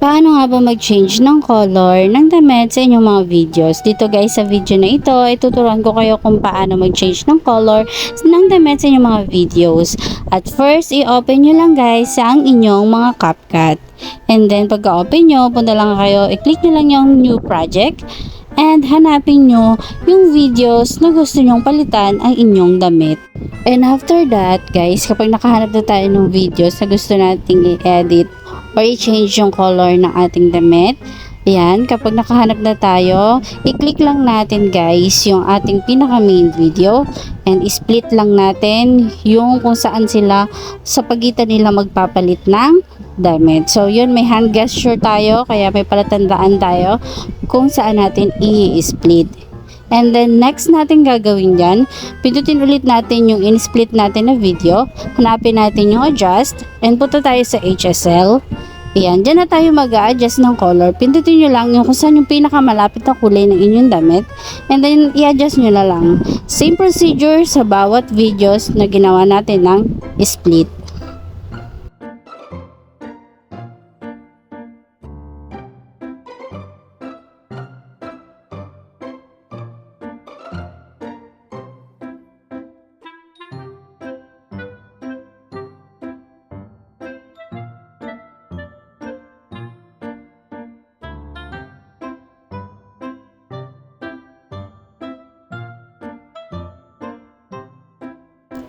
Paano nga ba mag-change ng color ng damit sa inyong mga videos? Dito guys sa video na ito ay tuturuan ko kayo kung paano mag-change ng color ng damit sa inyong mga videos. At first, i-open nyo lang guys sa ang inyong mga CapCut. And then pagka-open nyo, punta lang kayo, i-click nyo lang yung new project and hanapin nyo yung videos na gusto nyong palitan ang inyong damit. And after that, guys, kapag nakahanap na tayo ng videos na gusto nating i-edit or i-change yung color ng ating damit, Ayan, kapag nakahanap na tayo, i-click lang natin guys yung ating pinaka main video and split lang natin yung kung saan sila sa pagitan nila magpapalit ng damit. So yun, may hand gesture tayo kaya may palatandaan tayo kung saan natin i-split. And then next natin gagawin dyan, pindutin ulit natin yung in-split natin na video, hanapin natin yung adjust, and punta tayo sa HSL. Ayan, dyan na tayo mag adjust ng color. Pindutin nyo lang yung kung saan yung pinakamalapit na kulay ng inyong damit. And then, i-adjust nyo na lang. Same procedure sa bawat videos na ginawa natin ng split.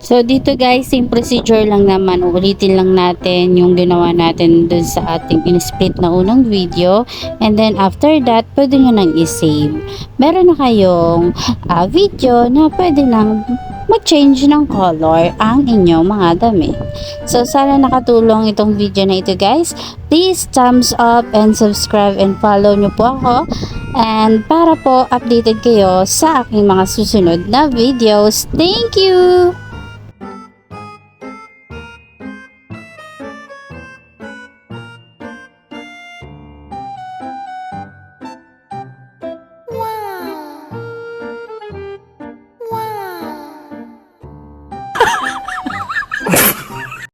So, dito guys, same procedure lang naman. Ulitin lang natin yung ginawa natin dun sa ating in-split na unang video. And then, after that, pwede nyo nang i-save. Meron na kayong ah, video na pwede nang mag-change ng color ang inyong mga damit. So, sana nakatulong itong video na ito guys. Please thumbs up and subscribe and follow nyo po ako. And para po updated kayo sa aking mga susunod na videos. Thank you!